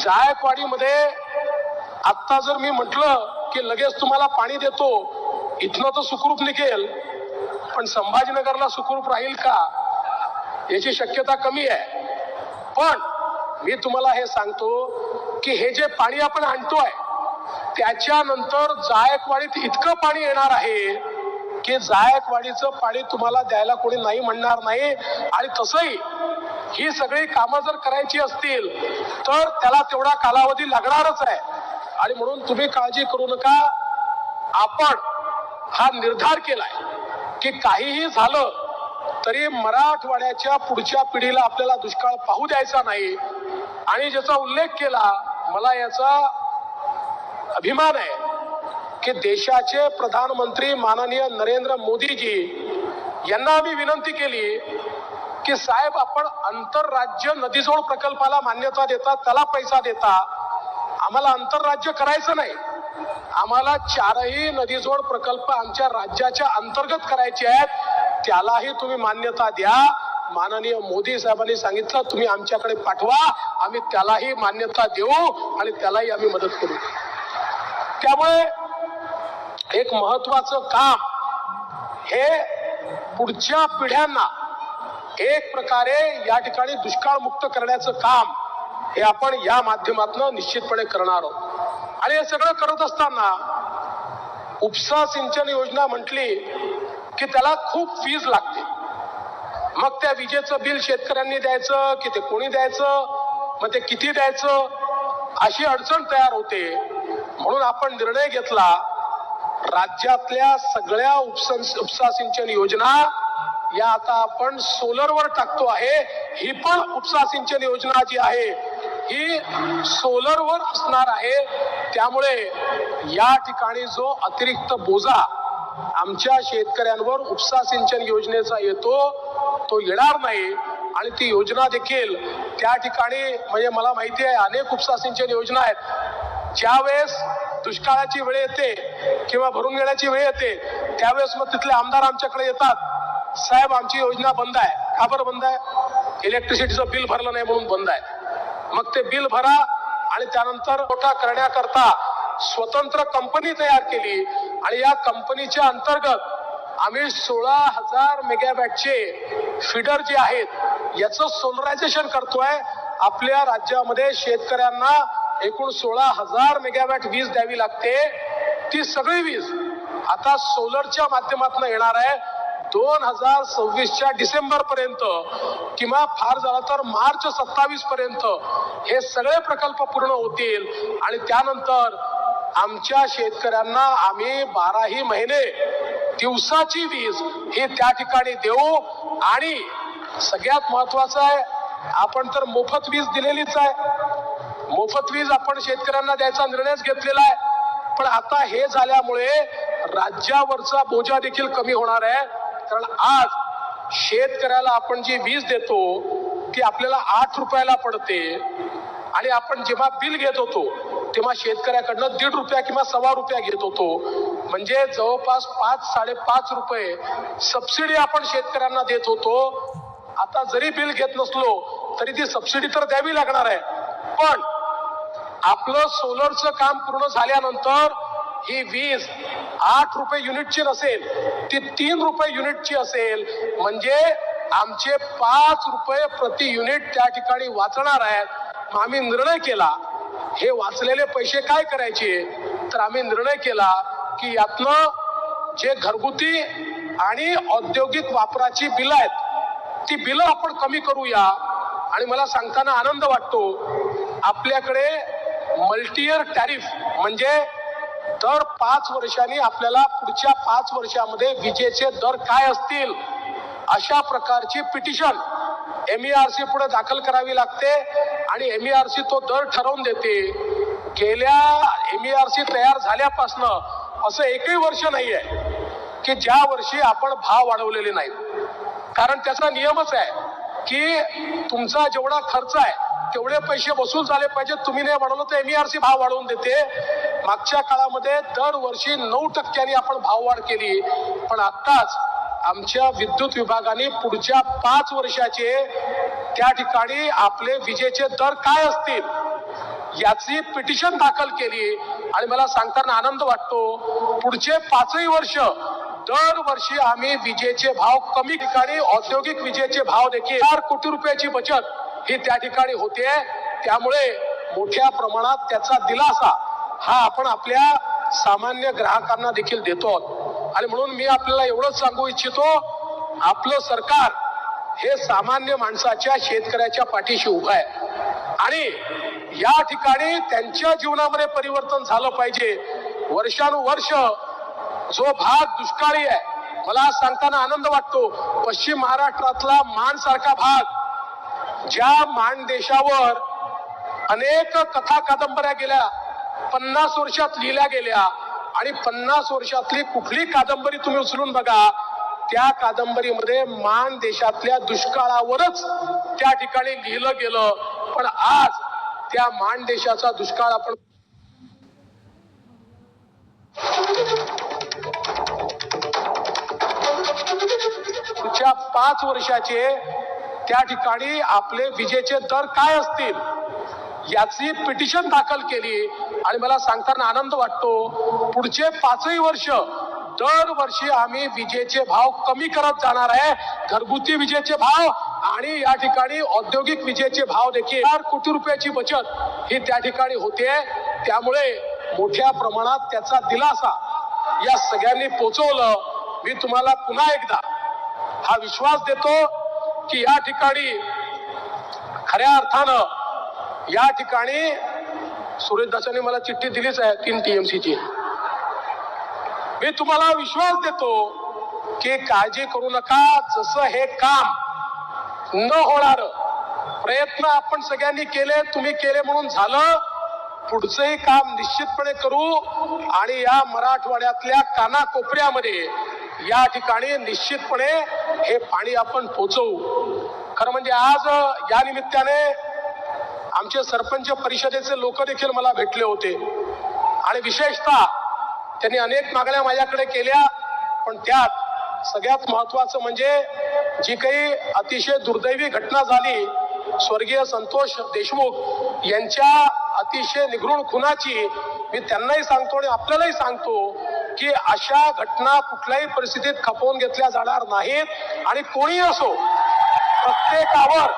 जायकवाडीमध्ये आत्ता जर मी म्हटलं की लगेच तुम्हाला पाणी देतो इथनं तर सुखरूप निघेल पण संभाजीनगरला सुखरूप राहील का? याची शक्यता कमी आहे. पण मी तुम्हाला हे सांगतो की हे जे पाणी आपण आणतोय त्याच्यानंतर जायकवाडीत इतकं पाणी येणार आहे की जायकवाडीचं पाणी तुम्हाला द्यायला कोणी नाही म्हणणार नाही. आणि तसंही ही सगळी कामं जर करायची असतील तर त्याला तेवढा कालावधी लागणारच आहे. आणि म्हणून तुम्ही काळजी करू नका. आपण हा निर्धार केलाय की काहीही झालं तरी मराठवाड्याच्या पुढच्या पिढीला आपल्याला दुष्काळ पाहू द्यायचा नाही. आणि ज्याचा उल्लेख केला मला याचा अभिमान आहे की देशाचे प्रधानमंत्री माननीय नरेंद्र मोदीजी यांना आम्ही विनंती केली की साहेब आपण आंतरराज्य नदीजोड प्रकल्पाला मान्यता देता त्याला पैसा देता. आम्हाला आंतरराज्य करायचं नाही. आम्हाला चारही नदीजोड प्रकल्प आमच्या राज्याच्या अंतर्गत करायचे आहेत. त्यालाही तुम्ही मान्यता द्या. माननीय मोदी साहेबांनी सांगितलं तुम्ही आमच्याकडे पाठवा. आम्ही त्यालाही मान्यता देऊ आणि त्यालाही आम्ही मदत करू. त्यामुळे एक महत्वाचं काम हे पुढच्या पिढ्यांना एक प्रकारे या ठिकाणी दुष्काळ मुक्त करण्याचं काम हे आपण या माध्यमातून निश्चितपणे करणार आहोत. आणि हे सगळं करत असताना उपसा सिंचन योजना म्हटली की त्याला खूप फीज लागते. मग त्या विजेचं बिल शेतकऱ्यांनी द्यायचं की ते कोणी द्यायचं मग ते किती द्यायचं अशी अडचण तयार होते. म्हणून आपण निर्णय घेतला राज्यातल्या सगळ्या उपसा सिंचन योजना या आता आपण सोलरवर टाकतो आहे. ही पण उपसा सिंचन योजना जी आहे ही सोलरवर असणार आहे. त्यामुळे या ठिकाणी जो अतिरिक्त बोजा आमच्या शेतकऱ्यांवर उपसा सिंचन योजनेचा येतो तो येणार नाही. आणि ती योजना देखील त्या ठिकाणी म्हणजे मला माहिती आहे अनेक उपसा सिंचन योजना आहेत. ज्यावेळेस दुष्काळाची वेळ येते किंवा भरून घेण्याची वेळ येते त्यावेळेस मग तिथले आमदार आमच्याकडे येतात. साहेब आमची योजना बंद आहे. का बरं बंद आहे? इलेक्ट्रिसिटीचं बिल भरलं नाही म्हणून बंद आहे. मग ते बिल भरा आणि त्यानंतर मोठा करण्याकरता स्वतंत्र कंपनी तयार केली आणि या कंपनीच्या अंतर्गत आम्ही सोळा हजार मेगाबॅटचे फिडर जे आहेत याचं सोलरायझेशन करतोय. आपल्या राज्यामध्ये शेतकऱ्यांना एकूण सोळा हजार मेगावॅट वीज द्यावी लागते. ती सगळी वीज आता सोलरच्या माध्यमातून येणार आहे. दोन हजार सव्वीसच्या डिसेंबर पर्यंत किंवा फार झाला तर मार्च सत्तावीस पर्यंत हे सगळे प्रकल्प पूर्ण होतील. आणि त्यानंतर आमच्या शेतकऱ्यांना आम्ही बाराही महिने दिवसाची वीज ही त्या ठिकाणी देऊ. आणि सगळ्यात महत्वाचं आहे आपण तर मोफत वीज दिलेलीच आहे. मोफत वीज आपण शेतकऱ्यांना द्यायचा निर्णयच घेतलेला आहे. पण आता हे झाल्यामुळे राज्यावरचा बोजा देखील कमी होणार आहे. कारण आज शेतकऱ्याला आपण जी वीज देतो ती आपल्याला आठ रुपयाला पडते. आणि आपण जेव्हा बिल घेत होतो तेव्हा शेतकऱ्याकडनं दीड रुपया किंवा सव्वा रुपया घेत होतो. म्हणजे जवळपास पाच साडेपाच रुपये सबसिडी आपण शेतकऱ्यांना देत होतो. आता जरी बिल घेत नसलो तरी ती सबसिडी तर द्यावी लागणार आहे. पण आपलं सोलरचं काम पूर्ण झाल्यानंतर ही वीज आठ रुपये युनिटची नसेल ती तीन रुपये युनिटची असेल. म्हणजे आमचे पाच रुपये प्रति युनिट त्या ठिकाणी वाचणार आहेत. आम्ही निर्णय केला. हे वाचलेले पैसे काय करायचे? तर आम्ही निर्णय केला की यातनं जे घरगुती आणि औद्योगिक वापराची बिलं आहेत ती बिलं आपण कमी करूया. आणि मला सांगताना आनंद वाटतो. आपल्याकडे मल्टीयर टॅरिफ म्हणजे दर पाच वर्षांनी आपल्याला पुढच्या पाच वर्षामध्ये विजेचे दर काय असतील? अशा प्रकारची petition M E R C पुढे दाखल करावी लागते आणि एम ई आर सी तो दर ठरवून देते. गेल्या एम ई आर सी तयार झाल्यापासनं असं एकही वर्ष नाही आहे की ज्या वर्षी आपण भाव वाढवलेले नाहीत. कारण त्याचा नियमच आहे की तुमचा जेवढा खर्च आहे तेवढे पैसे वसूल झाले पाहिजे तुम्ही नाही वाढवलं तर एम ई आर सी भाव वाढवून देते. मागच्या काळामध्ये दरवर्षी नऊ टक्क्यांनी आपण भाववाढ केली. पण आत्ताच आमच्या विद्युत विभागाने पुढच्या पाच वर्षाचे त्या ठिकाणी आपले विजेचे दर काय असतील याची पिटिशन दाखल केली. आणि मला सांगताना आनंद वाटतो पुढचे पाचही वर्ष दरवर्षी आम्ही विजेचे भाव कमी ठिकाणी औद्योगिक विजेचे भाव देखील चार कोटी रुपयाची बचत ही त्या ठिकाणी होते. त्यामुळे मोठ्या प्रमाणात त्याचा दिलासा हा आपण आपल्या सामान्य ग्राहकांना देखील देतो आहोत. आणि म्हणून मी आपल्याला एवढंच सांगू इच्छितो आपलं सरकार हे सामान्य माणसाच्या शेतकऱ्याच्या पाठीशी उभं आहे. आणि या ठिकाणी त्यांच्या जीवनामध्ये परिवर्तन झालं पाहिजे. वर्षानुवर्ष जो भाग दुष्काळी आहे मला सांगताना आनंद वाटतो. पश्चिम महाराष्ट्रातला मान सारखा भाग ज्या मान देशावर अनेक कथा कादंबऱ्या गेल्या पन्नास वर्षात लिहिल्या गेल्या आणि पन्नास वर्षातली कुठली कादंबरी तुम्ही उचलून बघा त्या कादंबरीमध्ये मान देशातल्या दुष्काळावरच त्या ठिकाणी लिहिलं गेलं. पण आज त्या मान देशाचा दुष्काळ आपण पुढच्या पाच वर्षाचे त्या ठिकाणी आपले विजेचे दर काय असतील? याची पिटिशन दाखल केली. आणि मला सांगताना आनंद वाटतो पुढचे पाचही वर्ष दरवर्षी आम्ही विजेचे भाव कमी करत जाणार आहे. घरगुती विजेचे भाव आणि या ठिकाणी औद्योगिक विजेचे भाव देखील. चार कोटी रुपयाची बचत ही त्या ठिकाणी होते. त्यामुळे मोठ्या प्रमाणात त्याचा दिलासा या सगळ्यांनी पोचवलं. मी तुम्हाला पुन्हा एकदा हा विश्वास देतो की या ठिकाणी खऱ्या अर्थानं या ठिकाणी सुरेशदासाने मला चिठ्ठी दिलीच आहे तीन टीएमसीची मी तुम्हाला विश्वास देतो की काळजी करू नका जसं हे काम न होणार प्रयत्न आपण सगळ्यांनी केले तुम्ही केले म्हणून झालं पुढचंही काम निश्चितपणे करू आणि या मराठवाड्यातल्या कानाकोपऱ्यामध्ये या ठिकाणी निश्चितपणे हे पाणी आपण पोचवू. खरं म्हणजे आज या निमित्ताने आमचे सरपंच परिषदेचे लोक देखील मला भेटले होते. आणि विशेषतः त्यांनी अनेक मागण्या माझ्याकडे केल्या पण त्यात सगळ्यात महत्वाचं म्हणजे जी काही अतिशय दुर्दैवी घटना झाली स्वर्गीय संतोष देशमुख यांच्या अतिशय निघृण खुनाची मी त्यांनाही सांगतो आणि आपल्यालाही सांगतो की अशा घटना कुठल्याही परिस्थितीत खपवून घेतल्या जाणार नाहीत आणि कोणी असो प्रत्येकावर